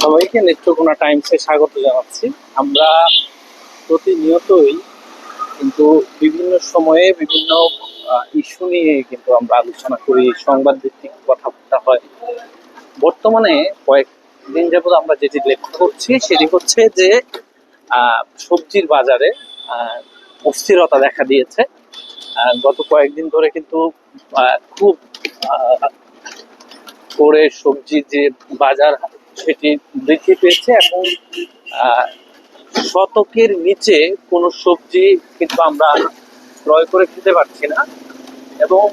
সবাইকে নেত্রকোনা টাইমসে স্বাগত জানাচ্ছি। আমরা প্রতিনিয়তই কিন্তু বিভিন্ন সময়ে বিভিন্ন ইস্যু নিয়ে কিন্তু আমরা আলোচনা করি সংবাদ ভিত্তিক কথাবার্তা হয়। বর্তমানে কয়েকদিন যাবত আমরা যেটি লক্ষ্য করছি সেটি হচ্ছে যে সবজির বাজারে অস্থিরতা দেখা দিয়েছে। গত কয়েকদিন ধরে কিন্তু খুব করে সবজির যে বাজার সেটি বৃদ্ধি পেয়েছে এবং শতকের নিচে কোনো সবজি কিন্তু আমরা ক্রয় করে খেতে পারছি না এবং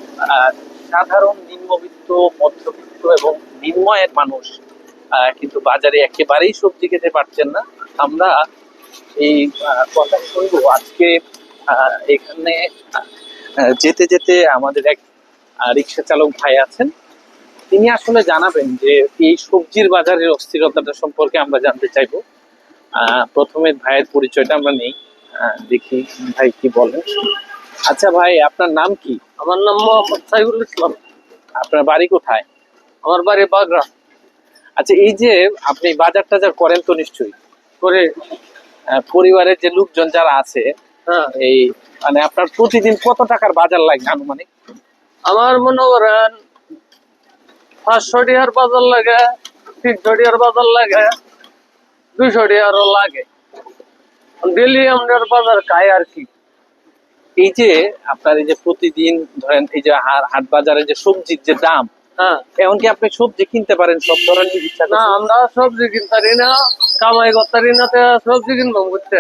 সাধারণ নিম্নবিত্ত, মধ্যবিত্ত এবং নিম্নয়ের মানুষ কিন্তু বাজারে একেবারেই সবজি খেতে পারছেন না। আমরা এই কথা শুনব আজকে এখানে যেতে যেতে আমাদের এক রিক্সা চালক ভাই আছেন। তিনি আসলে জানাবেন যে এই সবজির বাজারের অস্থিরতাটা সম্পর্কে আমরা জানতে চাইব। প্রথমে ভাইয়ের পরিচয়টা আমরা নেই। দেখি ভাই কি বলেন আচ্ছা ভাই আপনার নাম কি? আমার নাম মোহাম্মদ সাইফুল ইসলাম। আপনার বাড়ি কোথায়? আমার বাড়ি বাগড়া। আচ্ছা এই যে আপনি বাজার টাজার করেন তো নিশ্চয়ই। করে। পরিবারের যে লোকজন যারা আছে হ্যাঁ। এই মানে আপনার প্রতিদিন কত টাকার বাজার লাগে আনুমানিক? আমার মনে করেন পাঁচশো টিয়ার বাজার লাগে তিনশো টিয়ার বাজার লাগে দুইশো টিয়ারও লাগে। ডেলি আমাদের বাজার খাই আর কি। এই যে আপনার এই যে প্রতিদিন ধরেন এই যে হাট বাজারে যে সবজির যে দাম হ্যাঁ। এমনকি আপনি সবজি কিনতে পারেন? সব ধরনের ইচ্ছা না আমরা সবজি কিনতারি না। কামাই করতারি না তে সবজি কিনবাম করতে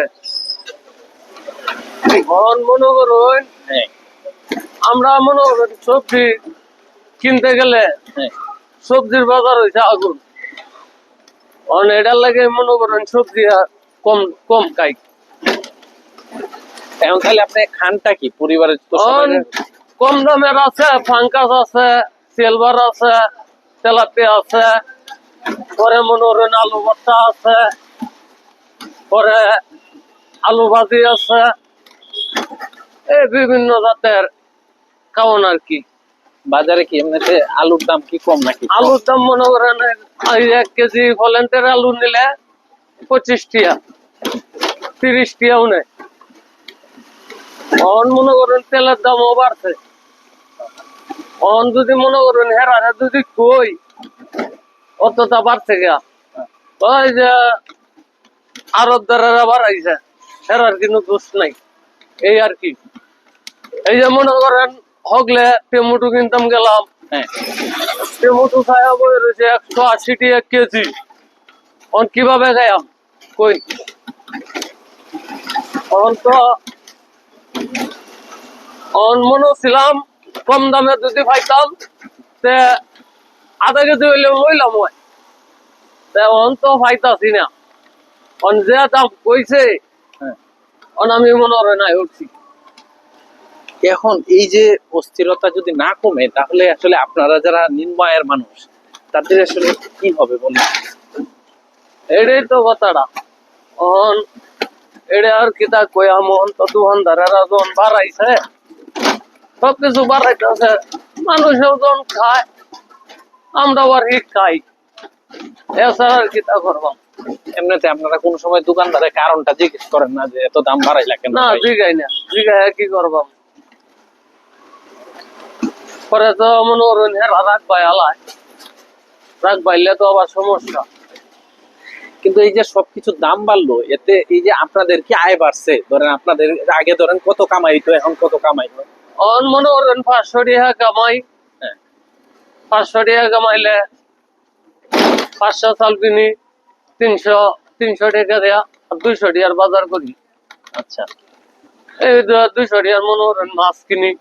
এখন মনে করুন হ্যাঁ। আমরা মনে করেন সবজি কিনতে গেলে হ্যাঁ। সবজির বাজার হয়েছে আগুন। অন এটার লাগে মনে করেন সবজি কম কম খাই এখন আপনি খানটা কি? পরিবারের কম দামের আছে ফাঙ্কাস আছে সিলভার আছে তেলাপি আছে পরে মনে করেন আলু ভর্তা আছে পরে আলু ভাজি আছে। এই বিভিন্ন জাতের খাওয়ান আর কি। বাজারে কি এমনিতে আলুর দাম কি কম নাকি আলুর দাম মনে করেন এক কেজি ভলেন্টের আলু নিলে পঁচিশ টিয়া, তিরিশ টিয়াও নেই। অন মনে করেন তেলের দামও বাড়ছে। অন যদি মনে করেন হেরারে যদি কই অতটা বাড়ছে গা ওই যে আরব দ্বারা বাড়াইছে, হেরার কিন্তু দোষ নাই। এই আর কি। এই যে মনে করেন হগলে টেমুটু কিনতাম গেলাম। হ্যাঁ। টমেটো খায়া বই রয়েছে একশো আশি টাকা কেজি। অন কীভাবে খায়াম কই? অন তো অন মনে ছিলাম কম দামে যদি পাইতাম তে আধা কেজি হইলে লইলাম ওই তে অন তো পাইতাছি না। অন যে দাম কইছে হ্যাঁ। অন আমি মনে হয় নাই উঠছি। এখন এই যে অস্থিরতা যদি না কমে তাহলে আসলে আপনারা যারা নিম্নয়ের মানুষ তাদের আসলে কি হবে বলুন? এটাই তো কথাটা। অন এটা আর কিতা কয়া মন তো দোকানদারেরা যখন বাড়াইছে। সব কিছু বাড়াইতেছে। মানুষও যখন খায় আমরাও আর কি খাই। এছাড়া আর কিতা করবাম এমনিতে আপনারা কোন সময় দোকানদারের কারণটা জিজ্ঞেস করেন না যে এত দাম বাড়াইলা কেন? না? জিগাই না। জিগাই কি করবাম পরে তো মনে করুন রাখ পাই আলায়। রাখ পাইলে তো আবার সমস্যা। কিন্তু এই যে সবকিছুর দাম বাড়লো এতে এই যে আপনাদের কি আয় বাড়ছে? ধরেন আপনাদের আগে ধরেন কত কামাই হইতো এখন কত কামাই অন মনে করেন পাঁচশো টাকা কামাই। হ্যাঁ। পাঁচশো টাকা কামাইলে পাঁচশো চাল কিনি তিনশো তিনশো টাকা দেয়া আর দুইশো টাকার বাজার করি। আচ্ছা। এই দুইশো টাকার মনে করেন মাছ কিনি।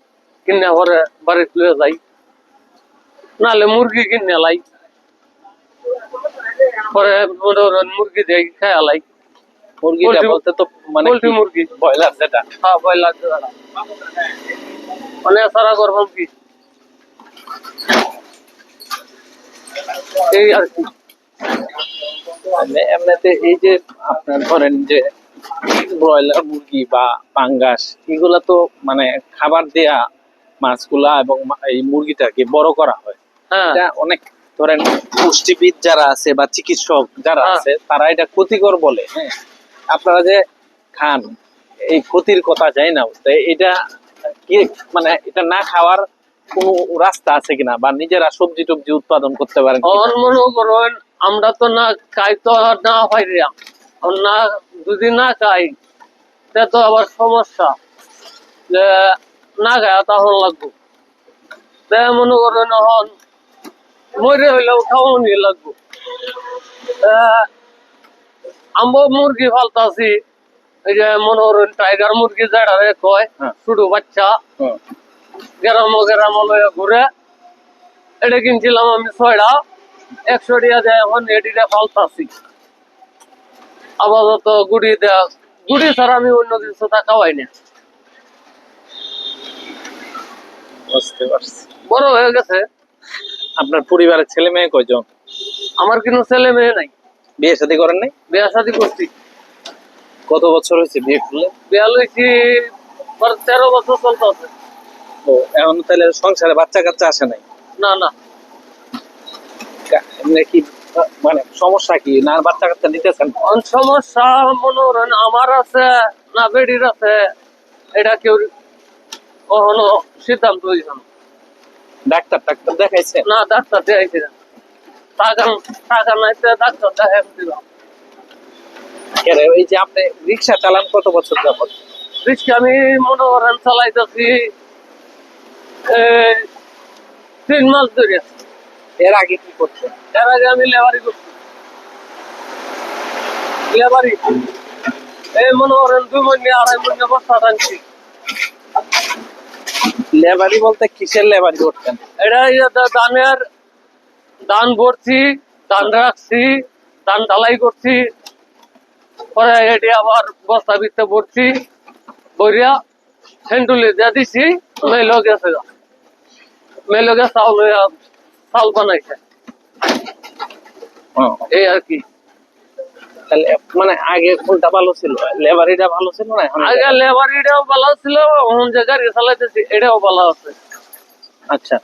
কিনে পরে বাড়িতে লয়ে যাই। নাহলে মুরগি কিনে লাই। পরে মুরগি দিয়ে খেয়া লাই। মুরগিটা বলতে তো মানে পোল্ট্রি মুরগি। ব্রয়লার যেটা। হ্যাঁ ভয় লাগছে মানে সারা করবাম কি? এই আর কি। মানে এমনিতে এই যে আপনার ধরেন যে ব্রয়লার মুরগি বা পাঙ্গাস এগুলা তো মানে খাবার দেয়া মাছগুলা এবং এই মুরগিটাকে বড় করা হয়। হ্যাঁ। এটা অনেক ধরেন পুষ্টিবিদ যারা আছে বা চিকিৎসক যারা হ্যাঁ। আছে তারা এটা ক্ষতিকর বলে। হ্যাঁ আপনারা যে খান এই ক্ষতির কথা যাই না এটা কি মানে এটা না খাওয়ার কোনো রাস্তা আছে কিনা বা নিজেরা সবজি টবজি উৎপাদন করতে পারেন মনে করেন আমরা তো না খাই তো না হয় না। যদি না খাই তা তো আবার সমস্যা। যে না খায় তখন লাগবো। মনে করেন এখন মরে হইলেও খাওয়ানি লাগবো। আমরা মুরগি ফালতাছি এই যে মনে করেন টাইগার মুরগি যেটা কয় হ্যাঁ। ছোট বাচ্চা গ্রাম গ্রাম লয়ে ঘুরে এটা কিনছিলাম আমি ছয়টা একশো টাকা দেয় এখন এটিটা ফালতাছি। আপাতত গুড়ি দেয়া গুড়ি ছাড়া আমি অন্য কিছু তা খাওয়াই না। বুঝতে পারছি। বড় হয়ে গেছে। আপনার পরিবারের ছেলে মেয়ে কয়জন? আমার কিন্তু ছেলে মেয়ে নাই। বিয়ে শাদী করেন নাই? বিয়া শাদি করছি। কত বছর হয়েছে বিয়ে করলে? বিয়া পর তেরো বছর চলতেছে ও এখন তাহলে সংসারে বাচ্চা কাচ্চা আসে নাই? না না। এমনি কি মানে সমস্যা কি? না বাচ্চা কাচ্চা নিতেছেন সমস্যা মনে আমার আছে না বেডির আছে এটা কেউ কখনো সিদ্ধান্ত হয়েছে না ডাক্তার ডাক্তার দেখাইছে? না ডাক্তার দেখাইছি না। টাকা টাকা নাই ডাক্তার দেখাই দিলাম এই যে আপনি রিক্সা চালান কত বছর যাবত রিক্সা আমি মনে করেন চালাইতেছি তিন মাস ধরে। এর আগে কি করছেন এর আগে আমি লেবারি করছি। লেবারি? এই মনে করেন দুই মহিনে আড়াই মহিনে বস্তা টানছি। লেবারি বলতে কিসের লেবারি করতেন? এটা এই যে দা- ধানের ধান ভরছি ধান রাখছি ধান ঢালাই করছি পরে এটি আবার বস্তা ভিতরে ভরছি বইয়া সেন্টুলি দিয়ে দিছি মেলো গেছে মেলো গেছে চাউল চাউল বানাইছে। এই আর কি। তাহলে মানে আগে কোনটা ভালো ছিল লেবারিটা ভালো ছিল না এখন আগে লেবার এটাও ভালো ছিল এখন যে গাড়ি চালাইতেছি এটাও ভালো আছে। আচ্ছা।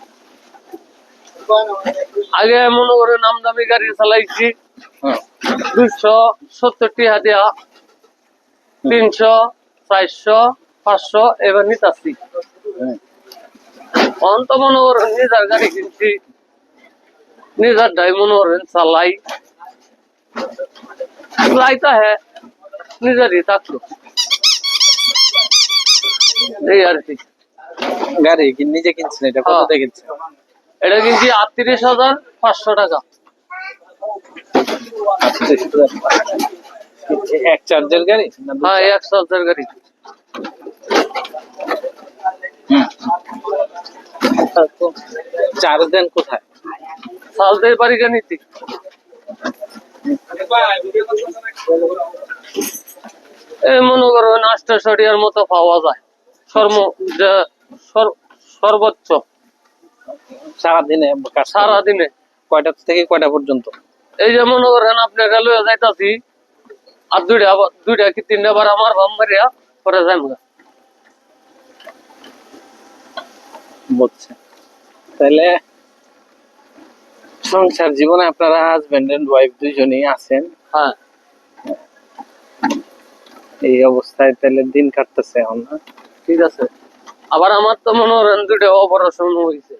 আগে মনে করেন আমদামি গাড়ি চালাইছি দুইশো সত্তর টাকা দেয়া তিনশো চারশো পাঁচশো এবার নিতাছি। হুম। অন তো মনে করেন নিজের গাড়ি কিনছি নিজের ডাই মনে করেন চালাই। হ্যাঁ। নিজেরই থাকল এই আর কি। গাড়ি কি নিজে কিনছেন এটা? কত হ্যাঁ। দিয়ে কিনছেন? এটা কিনছি আটত্রিশ হাজার পাঁচশো টাকা। এক চার্জের গাড়ি? হ্যাঁ এক চার্জার গাড়ি। চার্জ দেন কোথায়? সালদের বাড়ি গানিতে এই মনে করেন আটটা মতো পাওয়া যায়। সর্ব সর্বোচ্চ। সারাদিনে সারাদিনে। কয়টা থেকে কয়টা পর্যন্ত? এই যে মনে করেন আপনি রেলওয়ে যাইতাছি আর দুইটা দুইটা কি তিনটা বার আমার বাম মারিয়া পরে যাই বুঝছে। তাহলে সংসার জীবনে আপনারা হাজবেন্ড এন্ড ওয়াইফ দুইজনই আছেন। হ্যাঁ। এই অবস্থায় তাহলে দিন কাটতেছে এখন না? ঠিক আছে। আবার আমার তো মনে করেন দুটো অপারেশন হয়েছে।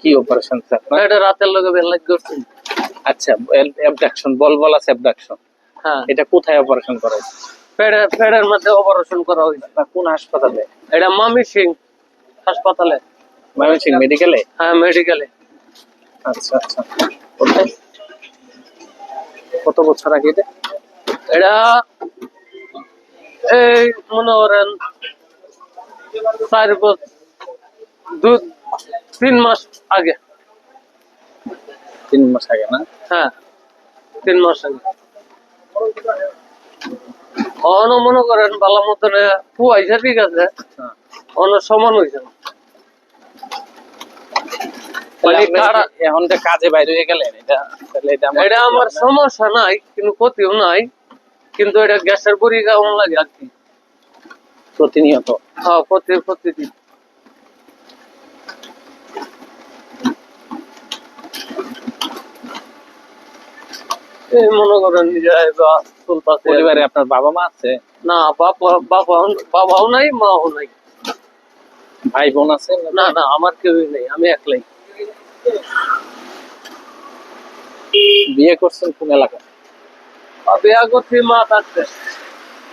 কি অপারেশন স্যার? এটা রাতের লোকে বেলাইট করছি আচ্ছা অ্যাবডাকশন বল বল আছে অ্যাবডাকশন হ্যাঁ। এটা কোথায় অপারেশন করা হয়েছে? পেটের পেটের মধ্যে অপারেশন করা হয়েছে। কোন হাসপাতালে? এটা মামি সিং হাসপাতালে। ময়মনসিং মেডিকেলে হ্যাঁ মেডিকেলে আচ্ছা আচ্ছা। কত বছর আগে এটা? এটা এই মনে করেন চার বছর দু তিন মাস আগে। তিন মাস আগে না? হ্যাঁ তিন মাস আগে। অন মনে করেন ভালো মতন পুয়াইছে ঠিক আছে? হ্যাঁ। অন সমান হয়েছে না তাহলে মানে আপনি কারা- এখন যে কাজে বাইরে হয়ে গেলেন এটা এটা আমার সমস্যা নাই কিন্তু ক্ষতিও নাই কিন্তু এটা গ্যাসের বড়ি কেমন লাগে আর কি। প্রতিনিয়ত। হ্যাঁ প্রতি প্রতিদিন এই মনে করেন পরিবারে আপনার বাবা মা আছে? না বাবা বাবা বাবাও নাই মাও নাই। ভাই বোন আছে? না না আমার কেউই নেই আমি একলাই। বিয়ে করছেন কোন এলাকা বিয়া করছি মা থাকতে।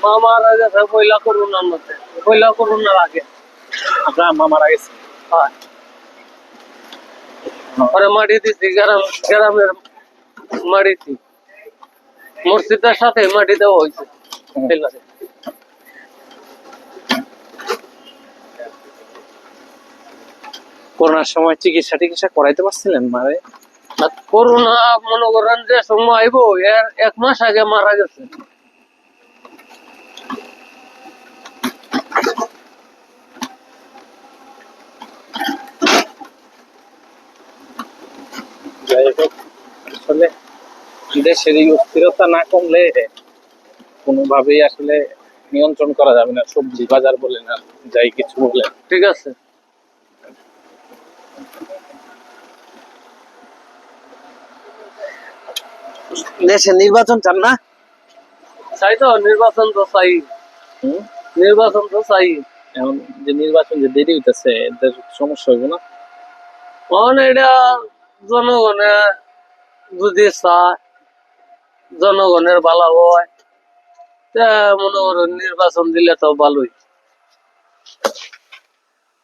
মা মারা গেছে পয়লা করুণার মধ্যে। পয়লা করুণার আগে। আপনার আম্মা মারা গেছে? হয়। পরে মাটি দিছি গ্রাম গ্রামের মাটিতে মসজিদের সাথে মাটি দেওয়া হয়েছে। করোনার সময় চিকিৎসা টিকিৎসা করাইতে পারছিলেন মারে? করোনা মনে করেন যে সময় আইব এর এক মাস আগে মারা গেছে। আসলে দেশের এই অস্থিরতা না কমলে কোনোভাবেই আসলে নিয়ন্ত্রণ করা যাবে না সবজি বাজার বলেন আর যাই কিছু বলেন। ঠিক আছে। দেশে নির্বাচন চান না? চাই তো নির্বাচন তো চাই। হুম? নির্বাচন তো চাই। এখন যে নির্বাচন যে দেরি হইতেছে এদের সমস্যা হইব না? কারণ এটা জনগণে যদি চায় জনগণের ভালো হয় তা মনে করেন নির্বাচন দিলে তো ভালোই।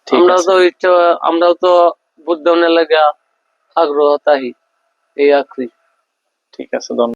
আমরা তো ইচ্ছা আমরাও তো বুদ্ধনের লাগা আগ্রহ তাহি এই আখরি ঠিক আছে ধন্যবাদ